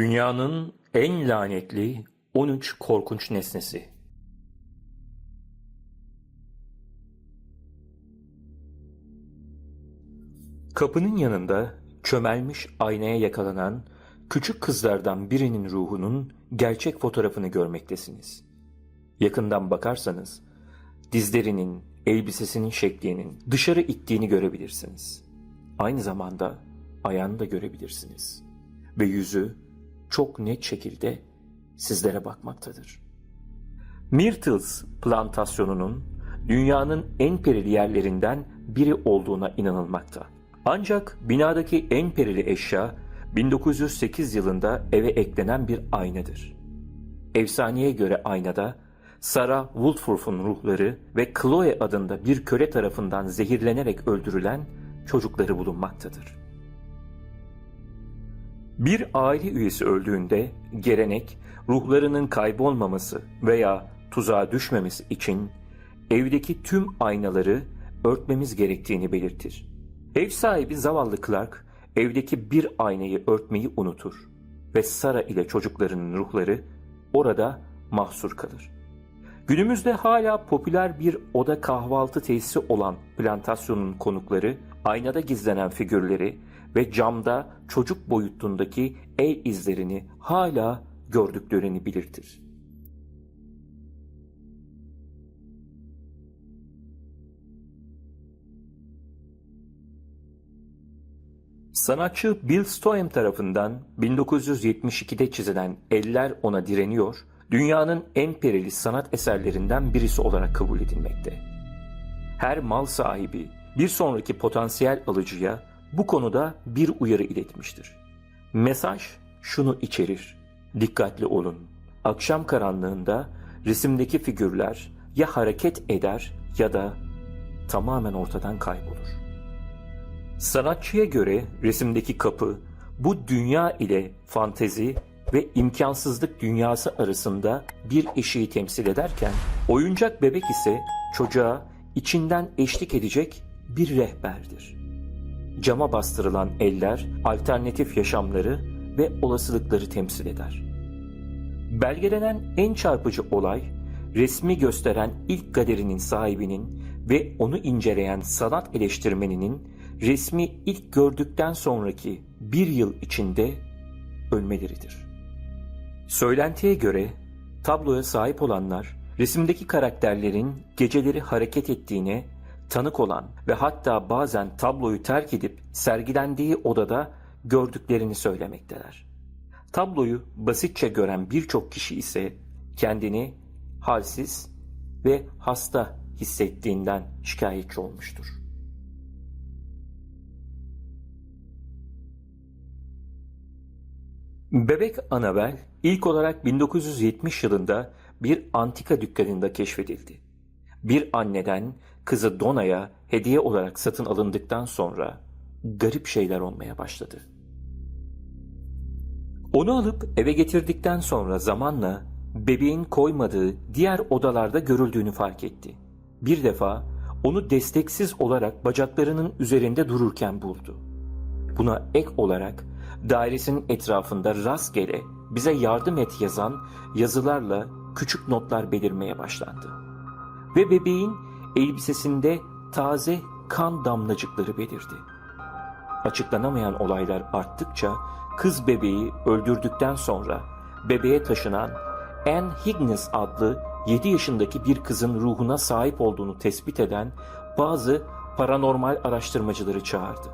Dünyanın en lanetli 13 korkunç nesnesi. Kapının yanında çömelmiş aynaya yakalanan küçük kızlardan birinin ruhunun gerçek fotoğrafını görmektesiniz. Yakından bakarsanız dizlerinin, elbisesinin şeklinin dışarı ittiğini görebilirsiniz. Aynı zamanda ayağını da görebilirsiniz. Ve yüzü çok net şekilde sizlere bakmaktadır. Myrtles plantasyonunun dünyanın en perili yerlerinden biri olduğuna inanılmakta. Ancak binadaki en perili eşya 1908 yılında eve eklenen bir aynadır. Efsaneye göre aynada Sarah Woodforth'un ruhları ve Chloe adında bir köle tarafından zehirlenerek öldürülen çocukları bulunmaktadır. Bir aile üyesi öldüğünde gelenek ruhlarının kaybolmaması veya tuzağa düşmemesi için evdeki tüm aynaları örtmemiz gerektiğini belirtir. Ev sahibi zavallı Clark evdeki bir aynayı örtmeyi unutur ve Sara ile çocuklarının ruhları orada mahsur kalır. Günümüzde hala popüler bir oda kahvaltı tesisi olan plantasyonun konukları aynada gizlenen figürleri ve camda çocuk boyutundaki el izlerini hala gördüklerini belirtir. Sanatçı Bill Stoem tarafından 1972'de çizilen Eller Ona Direniyor, dünyanın en perili sanat eserlerinden birisi olarak kabul edilmekte. Her mal sahibi bir sonraki potansiyel alıcıya bu konuda bir uyarı iletmiştir. Mesaj şunu içerir. Dikkatli olun. Akşam karanlığında resimdeki figürler ya hareket eder ya da tamamen ortadan kaybolur. Sanatçıya göre resimdeki kapı bu dünya ile fantezi ve imkansızlık dünyası arasında bir eşiği temsil ederken oyuncak bebek ise çocuğa içinden eşlik edecek bir rehberdir. Cama bastırılan eller alternatif yaşamları ve olasılıkları temsil eder. Belgelenen en çarpıcı olay resmi gösteren ilk galerinin sahibinin ve onu inceleyen sanat eleştirmeninin resmi ilk gördükten sonraki bir yıl içinde ölmeleridir. Söylentiye göre tabloya sahip olanlar resimdeki karakterlerin geceleri hareket ettiğine tanık olan ve hatta bazen tabloyu terk edip sergilendiği odada gördüklerini söylemekteler. Tabloyu basitçe gören birçok kişi ise kendini halsiz ve hasta hissettiğinden şikayetçi olmuştur. Bebek Annabel ilk olarak 1970 yılında bir antika dükkanında keşfedildi. Bir anneden kızı Dona'ya hediye olarak satın alındıktan sonra garip şeyler olmaya başladı. Onu alıp eve getirdikten sonra zamanla bebeğin koymadığı diğer odalarda görüldüğünü fark etti. Bir defa onu desteksiz olarak bacaklarının üzerinde dururken buldu. Buna ek olarak dairesinin etrafında rastgele bize yardım et yazan yazılarla küçük notlar belirmeye başlandı. Ve bebeğin elbisesinde taze kan damlacıkları belirdi. Açıklanamayan olaylar arttıkça kız bebeği öldürdükten sonra bebeğe taşınan Anne Higgins adlı 7 yaşındaki bir kızın ruhuna sahip olduğunu tespit eden bazı paranormal araştırmacıları çağırdı.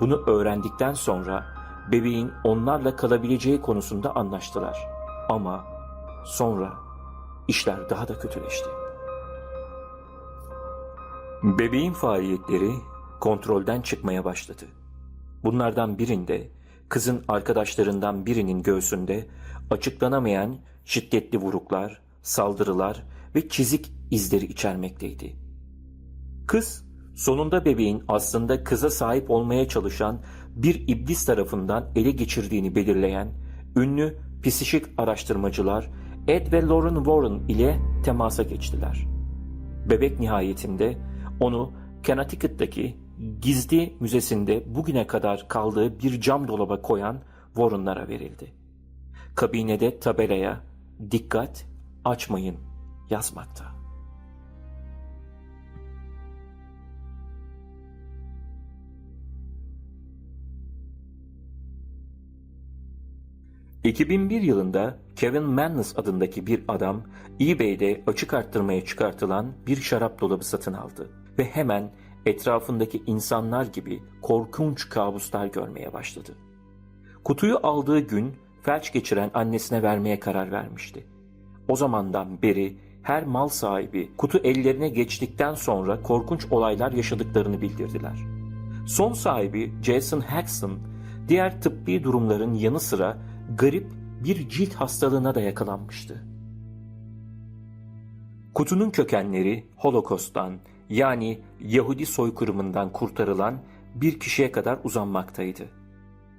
Bunu öğrendikten sonra bebeğin onlarla kalabileceği konusunda anlaştılar. Ama sonra işler daha da kötüleşti. Bebeğin faaliyetleri kontrolden çıkmaya başladı. Bunlardan birinde kızın arkadaşlarından birinin göğsünde açıklanamayan şiddetli vuruklar, saldırılar ve çizik izleri içermekteydi. Kız sonunda bebeğin aslında kıza sahip olmaya çalışan bir iblis tarafından ele geçirdiğini belirleyen ünlü psikik araştırmacılar Ed ve Lauren Warren ile temasa geçtiler. Bebek nihayetinde onu Connecticut'taki gizli müzesinde bugüne kadar kaldığı bir cam dolaba koyan Warren'lara verildi. Kabinede tabelaya dikkat açmayın yazmakta. ...2001 yılında Kevin Manless adındaki bir adam... ...eBay'de açık arttırmaya çıkartılan bir şarap dolabı satın aldı... ...ve hemen etrafındaki insanlar gibi korkunç kabuslar görmeye başladı. Kutuyu aldığı gün felç geçiren annesine vermeye karar vermişti. O zamandan beri her mal sahibi kutu ellerine geçtikten sonra korkunç olaylar yaşadıklarını bildirdiler. Son sahibi Jason Haxton diğer tıbbi durumların yanı sıra garip bir cilt hastalığına da yakalanmıştı. Kutunun kökenleri Holocaust'tan yani Yahudi soykırımından kurtarılan bir kişiye kadar uzanmaktaydı.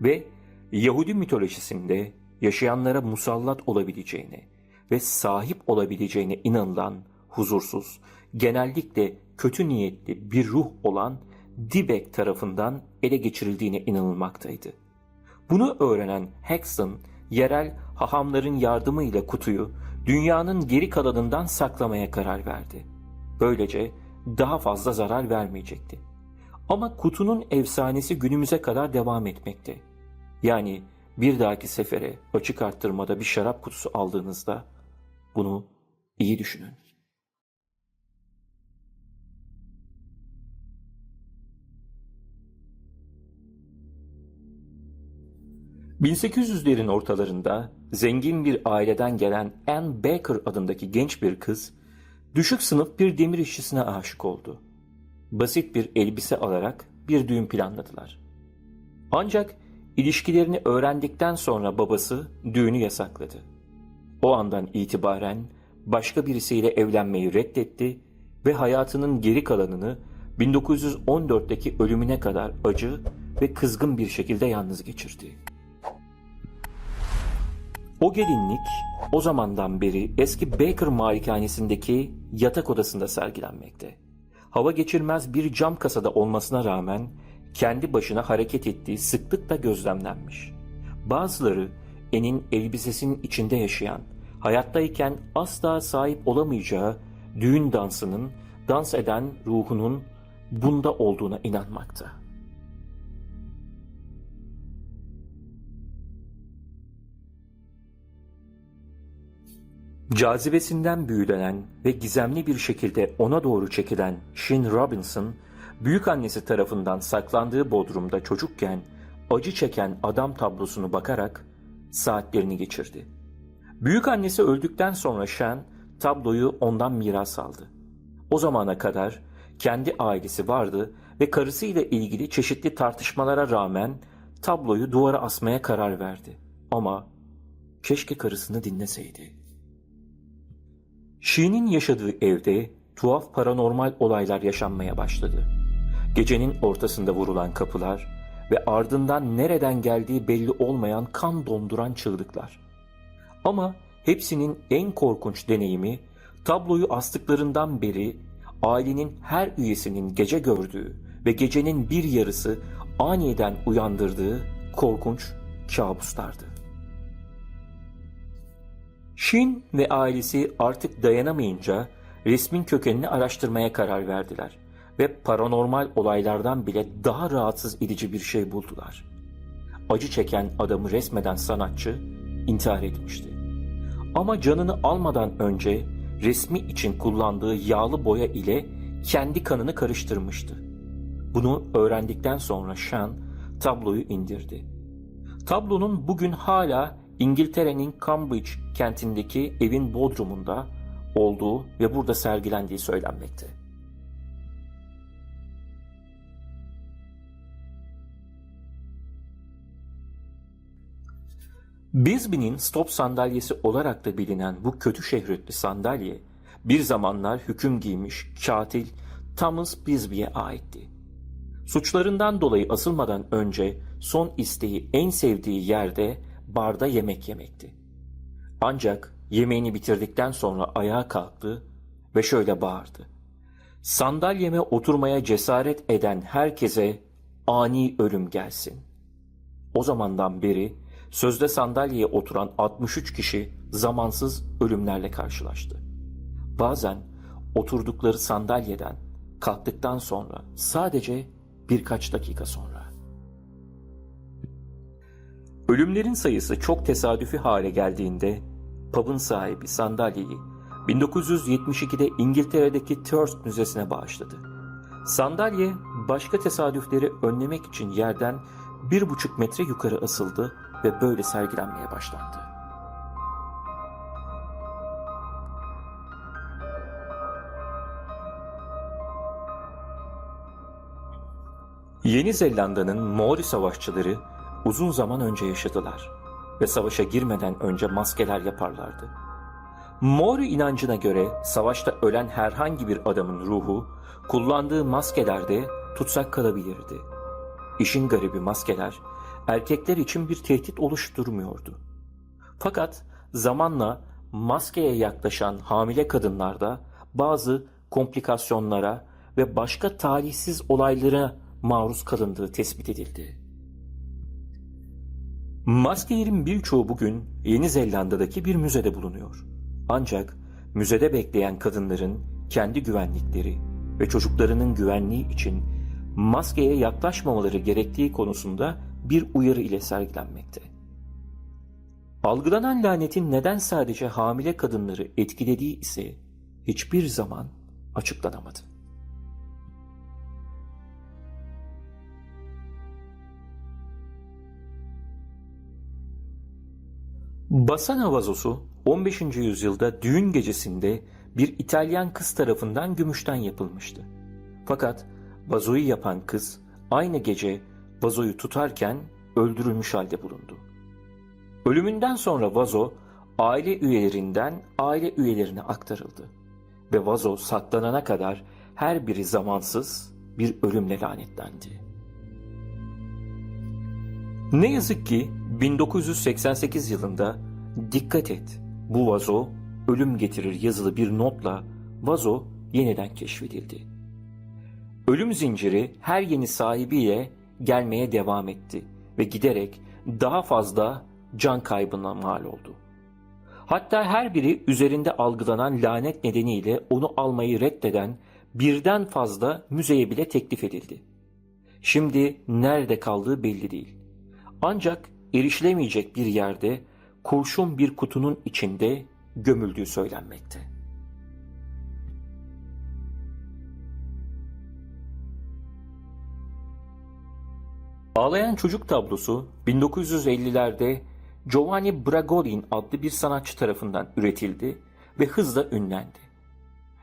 Ve Yahudi mitolojisinde yaşayanlara musallat olabileceğine ve sahip olabileceğine inanılan huzursuz, genellikle kötü niyetli bir ruh olan Dibek tarafından ele geçirildiğine inanılmaktaydı. Bunu öğrenen Hexon, yerel hahamların yardımıyla kutuyu dünyanın geri kalanından saklamaya karar verdi. Böylece daha fazla zarar vermeyecekti. Ama kutunun efsanesi günümüze kadar devam etmekte. Yani bir dahaki sefere açık arttırmada bir şarap kutusu aldığınızda bunu iyi düşünün. ...1800'lerin ortalarında zengin bir aileden gelen Anne Baker adındaki genç bir kız... ...düşük sınıf bir demir işçisine aşık oldu. Basit bir elbise alarak bir düğün planladılar. Ancak ilişkilerini öğrendikten sonra babası düğünü yasakladı. O andan itibaren başka birisiyle evlenmeyi reddetti ve hayatının geri kalanını 1914'teki ölümüne kadar acı ve kızgın bir şekilde yalnız geçirdi. O gelinlik o zamandan beri eski Baker malikanesindeki yatak odasında sergilenmekte. Hava geçirmez bir cam kasada olmasına rağmen kendi başına hareket ettiği sıklıkla gözlemlenmiş. Bazıları En'in elbisesinin içinde yaşayan, hayattayken asla sahip olamayacağı düğün dansının, dans eden ruhunun bunda olduğuna inanmakta. Cazibesinden büyülenen ve gizemli bir şekilde ona doğru çekilen Shin Robinson, büyük annesi tarafından saklandığı bodrumda çocukken acı çeken adam tablosunu bakarak saatlerini geçirdi. Büyük annesi öldükten sonra Shen tabloyu ondan miras aldı. O zamana kadar kendi ailesi vardı ve karısıyla ilgili çeşitli tartışmalara rağmen tabloyu duvara asmaya karar verdi. Ama keşke karısını dinleseydi. Sheen'in yaşadığı evde tuhaf paranormal olaylar yaşanmaya başladı. Gecenin ortasında vurulan kapılar ve ardından nereden geldiği belli olmayan kan donduran çığlıklar. Ama hepsinin en korkunç deneyimi tabloyu astıklarından beri ailenin her üyesinin gece gördüğü ve gecenin bir yarısı aniden uyandırdığı korkunç kabuslardı. Shin ve ailesi artık dayanamayınca resmin kökenini araştırmaya karar verdiler ve paranormal olaylardan bile daha rahatsız edici bir şey buldular. Acı çeken adamı resmeden sanatçı intihar etmişti. Ama canını almadan önce resmi için kullandığı yağlı boya ile kendi kanını karıştırmıştı. Bunu öğrendikten sonra Sean tabloyu indirdi. Tablonun bugün hala İngiltere'nin Cambridge kentindeki evin bodrumunda olduğu ve burada sergilendiği söylenmekte. Bisbee'nin stop sandalyesi olarak da bilinen bu kötü şehretli sandalye bir zamanlar hüküm giymiş katil Thomas Bisbee'ye aitti. Suçlarından dolayı asılmadan önce son isteği en sevdiği yerde barda yemek yemekti. Ancak yemeğini bitirdikten sonra ayağa kalktı ve şöyle bağırdı. Sandalyeme oturmaya cesaret eden herkese ani ölüm gelsin. O zamandan beri sözde sandalyeye oturan 63 kişi zamansız ölümlerle karşılaştı. Bazen oturdukları sandalyeden kalktıktan sonra sadece birkaç dakika sonra. Ölümlerin sayısı çok tesadüfi hale geldiğinde pub'ın sahibi sandalyeyi 1972'de İngiltere'deki Thirst Müzesi'ne bağışladı. Sandalye başka tesadüfleri önlemek için yerden bir buçuk metre yukarı asıldı ve böyle sergilenmeye başlandı. Yeni Zelanda'nın Maori savaşçıları uzun zaman önce yaşadılar ve savaşa girmeden önce maskeler yaparlardı. Maori inancına göre savaşta ölen herhangi bir adamın ruhu kullandığı maskelerde tutsak kalabilirdi. İşin garibi maskeler erkekler için bir tehdit oluşturmuyordu. Fakat zamanla maskeye yaklaşan hamile kadınlarda bazı komplikasyonlara ve başka talihsiz olaylara maruz kalındığı tespit edildi. Maskelerin birçoğu bugün Yeni Zelanda'daki bir müzede bulunuyor. Ancak müzede bekleyen kadınların kendi güvenlikleri ve çocuklarının güvenliği için maskeye yaklaşmamaları gerektiği konusunda bir uyarı ile sergilenmekte. Algılanan lanetin neden sadece hamile kadınları etkilediği ise hiçbir zaman açıklanamadı. Basana vazosu 15. yüzyılda düğün gecesinde bir İtalyan kız tarafından gümüşten yapılmıştı. Fakat vazoyu yapan kız aynı gece vazoyu tutarken öldürülmüş halde bulundu. Ölümünden sonra vazo aile üyelerinden aile üyelerine aktarıldı ve vazo saklanana kadar her biri zamansız bir ölümle lanetlendi. Ne yazık ki 1988 yılında dikkat et bu vazo ölüm getirir yazılı bir notla vazo yeniden keşfedildi. Ölüm zinciri her yeni sahibiyle gelmeye devam etti ve giderek daha fazla can kaybına mal oldu. Hatta her biri üzerinde algılanan lanet nedeniyle onu almayı reddeden birden fazla müzeye bile teklif edildi. Şimdi nerede kaldığı belli değil. Ancak erişilemeyecek bir yerde kurşun bir kutunun içinde gömüldüğü söylenmekte. Ağlayan Çocuk tablosu 1950'lerde Giovanni Bragolin adlı bir sanatçı tarafından üretildi ve hızla ünlendi.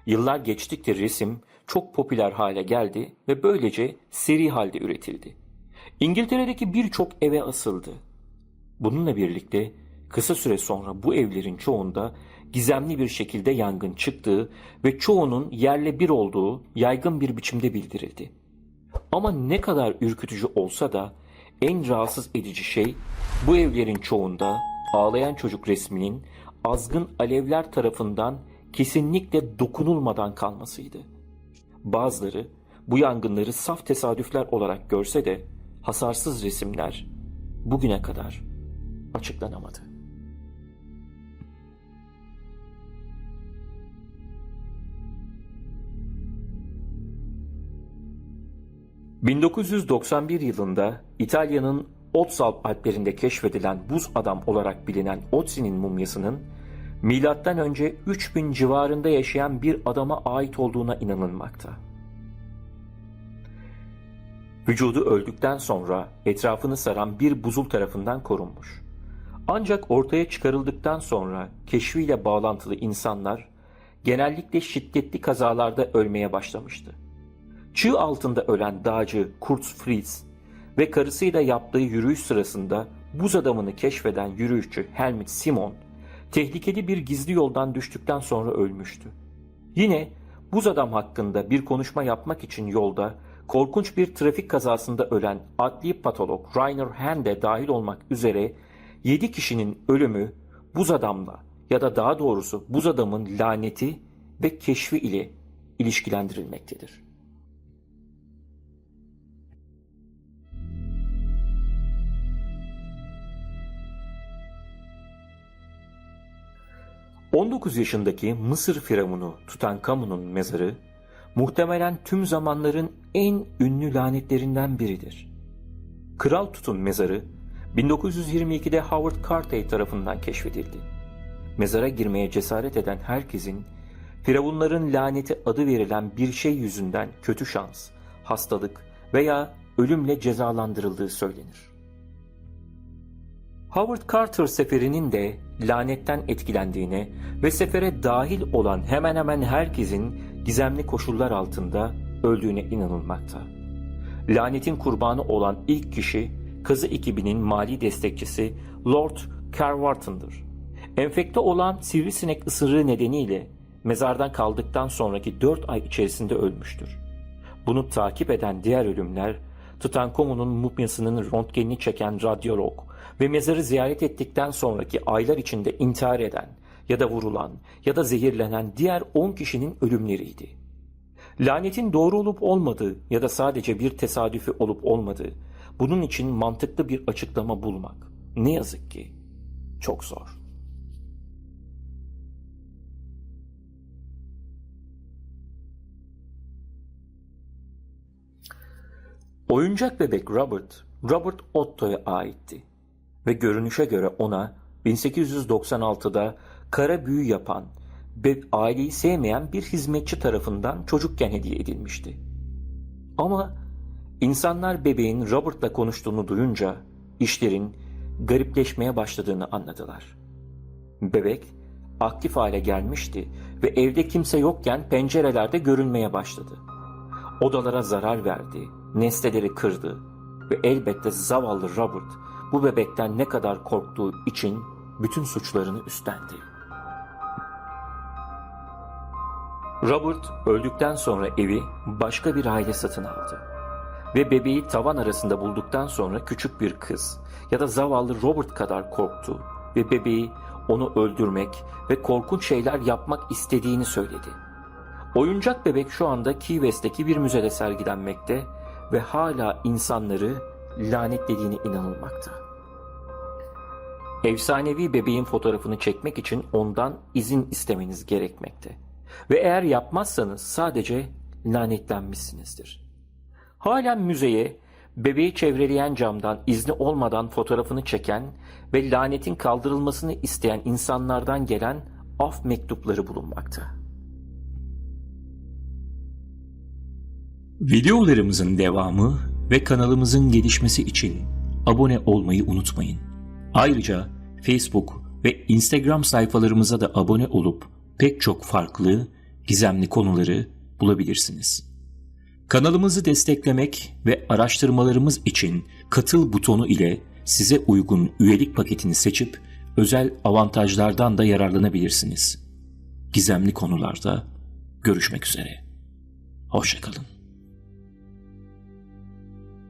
Yıllar geçtikçe resim çok popüler hale geldi ve böylece seri halde üretildi. İngiltere'deki birçok eve asıldı. Bununla birlikte kısa süre sonra bu evlerin çoğunda gizemli bir şekilde yangın çıktığı ve çoğunun yerle bir olduğu yaygın bir biçimde bildirildi. Ama ne kadar ürkütücü olsa da en rahatsız edici şey bu evlerin çoğunda ağlayan çocuk resminin azgın alevler tarafından kesinlikle dokunulmadan kalmasıydı. Bazıları bu yangınları saf tesadüfler olarak görse de hasarsız resimler bugüne kadar açıklanamadı. ...1991 yılında İtalya'nın Otsalp Alplerinde keşfedilen buz adam olarak bilinen Otzi'nin mumyasının... ...milattan önce 3000 civarında yaşayan bir adama ait olduğuna inanılmakta. Vücudu öldükten sonra etrafını saran bir buzul tarafından korunmuş. Ancak ortaya çıkarıldıktan sonra keşfiyle bağlantılı insanlar genellikle şiddetli kazalarda ölmeye başlamıştı. Çığ altında ölen dağcı Kurt Fritz ve karısıyla yaptığı yürüyüş sırasında buz adamını keşfeden yürüyüşçü Helmut Simon tehlikeli bir gizli yoldan düştükten sonra ölmüştü. Yine buz adam hakkında bir konuşma yapmak için yolda korkunç bir trafik kazasında ölen adli patolog Rainer Hende dahil olmak üzere 7 kişinin ölümü buz adamla ya da daha doğrusu buz adamın laneti ve keşfi ile ilişkilendirilmektedir. ...19 yaşındaki Mısır firavunu Tutankamon'un mezarı muhtemelen tüm zamanların en ünlü lanetlerinden biridir. Kral Tut'un mezarı 1922'de Howard Carter tarafından keşfedildi. Mezara girmeye cesaret eden herkesin Firavunların laneti adı verilen bir şey yüzünden kötü şans, hastalık veya ölümle cezalandırıldığı söylenir. Howard Carter seferinin de lanetten etkilendiğine ve sefere dahil olan hemen hemen herkesin gizemli koşullar altında öldüğüne inanılmakta. Lanetin kurbanı olan ilk kişi kazı ekibinin mali destekçisi Lord Carwarton'dır. Enfekte olan sivrisinek ısırığı nedeniyle mezardan kaldıktan sonraki 4 ay içerisinde ölmüştür. Bunu takip eden diğer ölümler Tutankamon'un mumyasının röntgenini çeken radyolog ve mezarı ziyaret ettikten sonraki aylar içinde intihar eden ya da vurulan ya da zehirlenen diğer 10 kişinin ölümleriydi. Lanetin doğru olup olmadığı ya da sadece bir tesadüfi olup olmadığı bunun için mantıklı bir açıklama bulmak ne yazık ki çok zor. Oyuncak bebek Robert, Robert Otto'ya aitti ve görünüşe göre ona 1896'da kara büyü yapan ve aileyi sevmeyen bir hizmetçi tarafından çocukken hediye edilmişti. Ama insanlar bebeğin Robert'la konuştuğunu duyunca işlerin garipleşmeye başladığını anladılar. Bebek aktif hale gelmişti ve evde kimse yokken pencerelerde görünmeye başladı. Odalara zarar verdi, nesneleri kırdı ve elbette zavallı Robert bu bebekten ne kadar korktuğu için bütün suçlarını üstlendi. Robert öldükten sonra evi başka bir aile satın aldı. Ve bebeği tavan arasında bulduktan sonra küçük bir kız ya da zavallı Robert kadar korktu ve bebeği onu öldürmek ve korkunç şeyler yapmak istediğini söyledi. Oyuncak bebek şu anda Key West'teki bir müzede sergilenmekte ve hala insanları lanetlediğine inanılmakta. Efsanevi bebeğin fotoğrafını çekmek için ondan izin istemeniz gerekmekte. Ve eğer yapmazsanız sadece lanetlenmişsinizdir. Halen müzeye bebeği çevreleyen camdan izni olmadan fotoğrafını çeken ve lanetin kaldırılmasını isteyen insanlardan gelen af mektupları bulunmakta. Videolarımızın devamı ve kanalımızın gelişmesi için abone olmayı unutmayın. Ayrıca Facebook ve Instagram sayfalarımıza da abone olup pek çok farklı, gizemli konuları bulabilirsiniz. Kanalımızı desteklemek ve araştırmalarımız için katıl butonu ile size uygun üyelik paketini seçip özel avantajlardan da yararlanabilirsiniz. Gizemli konularda görüşmek üzere. Hoşçakalın.